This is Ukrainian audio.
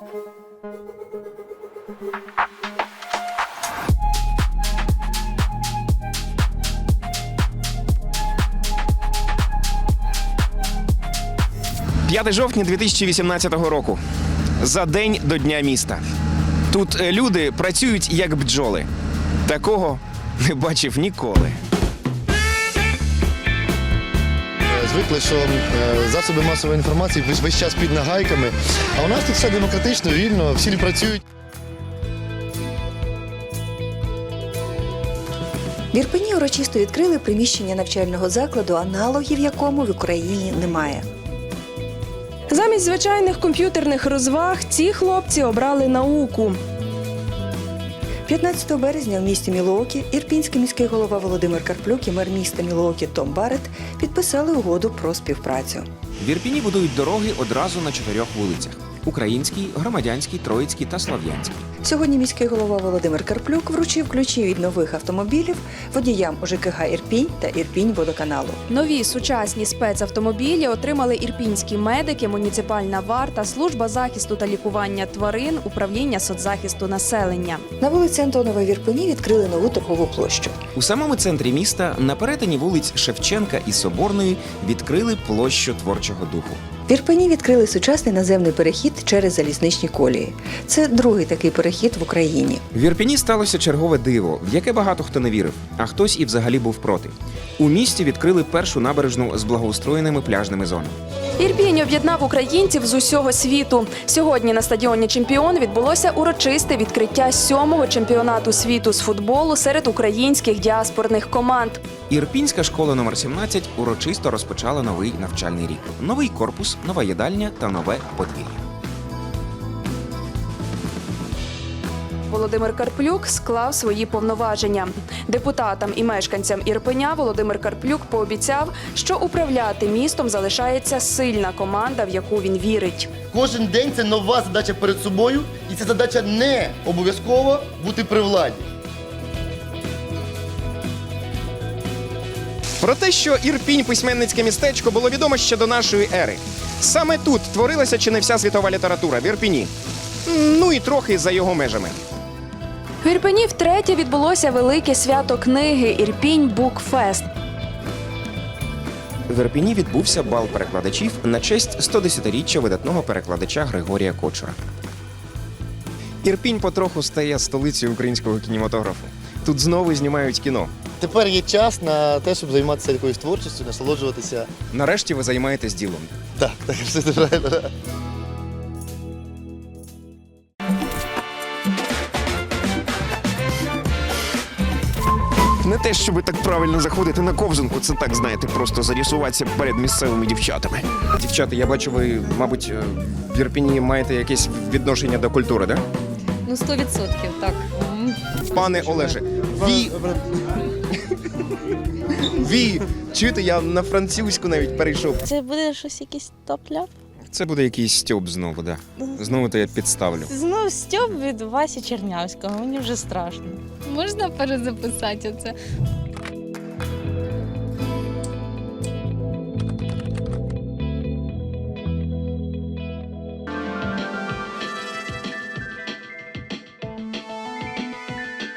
5 жовтня 2018 року. За день до Дня міста. Тут е, люди працюють як бджоли. Такого не бачив ніколи. Звикли, що е, засоби масової інформації весь, весь час під нагайками. А у нас тут все демократично, вільно, всі працюють. В Ірпені урочисто відкрили приміщення навчального закладу, аналогів якому в Україні немає. Замість звичайних комп'ютерних розваг ці хлопці обрали науку. 15 березня в місті Мілоокі ірпінський міський голова Володимир Карплюк і мер міста Мілоокі Том Барет підписали угоду про співпрацю. В Ірпіні будують дороги одразу на чотирьох вулицях: Українській, Громадянській, Троїцькій та Слов'янській. Сьогодні міський голова Володимир Карплюк вручив ключі від нових автомобілів водіям ОЖКГ Ірпінь та Ірпінь водоканалу. Нові сучасні спецавтомобілі отримали ірпінські медики, муніципальна варта, служба захисту та лікування тварин, управління соцзахисту населення. На вулиці Антонова в Ірпені відкрили нову торгову площу. У самому центрі міста, на перетині вулиць Шевченка і Соборної, відкрили площу творчого духу. В Ірпені відкрили сучасний наземний перехід через залізничні колії. Це другий такий перехід в Україні. В Ірпіні сталося чергове диво, в яке багато хто не вірив, а хтось і взагалі був проти. У місті відкрили першу набережну з благоустроєними пляжними зонами. Ірпінь об'єднав українців з усього світу. Сьогодні на стадіоні Чемпіон відбулося урочисте відкриття сьомого чемпіонату світу з футболу серед українських діаспорних команд. Ірпінська школа номер 17 урочисто розпочала новий навчальний рік. Новий корпус, нова їдальня та нове подвір'я. Володимир Карплюк склав свої повноваження. Депутатам і мешканцям Ірпеня Володимир Карплюк пообіцяв, що управляти містом залишається сильна команда, в яку він вірить. Кожен день це нова задача перед собою, і ця задача не обов'язково бути при владі. Про те, що Ірпінь письменницьке містечко було відомо ще до нашої ери. Саме тут творилася чи не вся світова література в Ірпіні. Ну і трохи за його межами. В Ірпені втретє відбулося велике свято книги Ірпінь Букфест. В Ірпіні відбувся бал перекладачів на честь 110-річчя видатного перекладача Григорія Кочура. Ірпінь потроху стає столицею українського кінематографу. Тут знову знімають кіно. Тепер є час на те, щоб займатися якоюсь творчістю, насолоджуватися. Нарешті ви займаєтесь ділом. Так, так, все правильно. Не те, щоб так правильно заходити на ковзанку, це так, знаєте, просто зарісуватися перед місцевими дівчатами. Дівчата, я бачу, ви, мабуть, е, в Ірпіні маєте якесь відношення до культури, так? Ну, 100%, так. Пане Олеже, ві. Ві, чуєте, я на французьку навіть перейшов. Це буде щось якийсь топ-ляп? Це буде якийсь стьоб знову, да. Знову то я підставлю. Знов стьоб від Васі Чернявського, мені вже страшно. Можна перезаписати оце?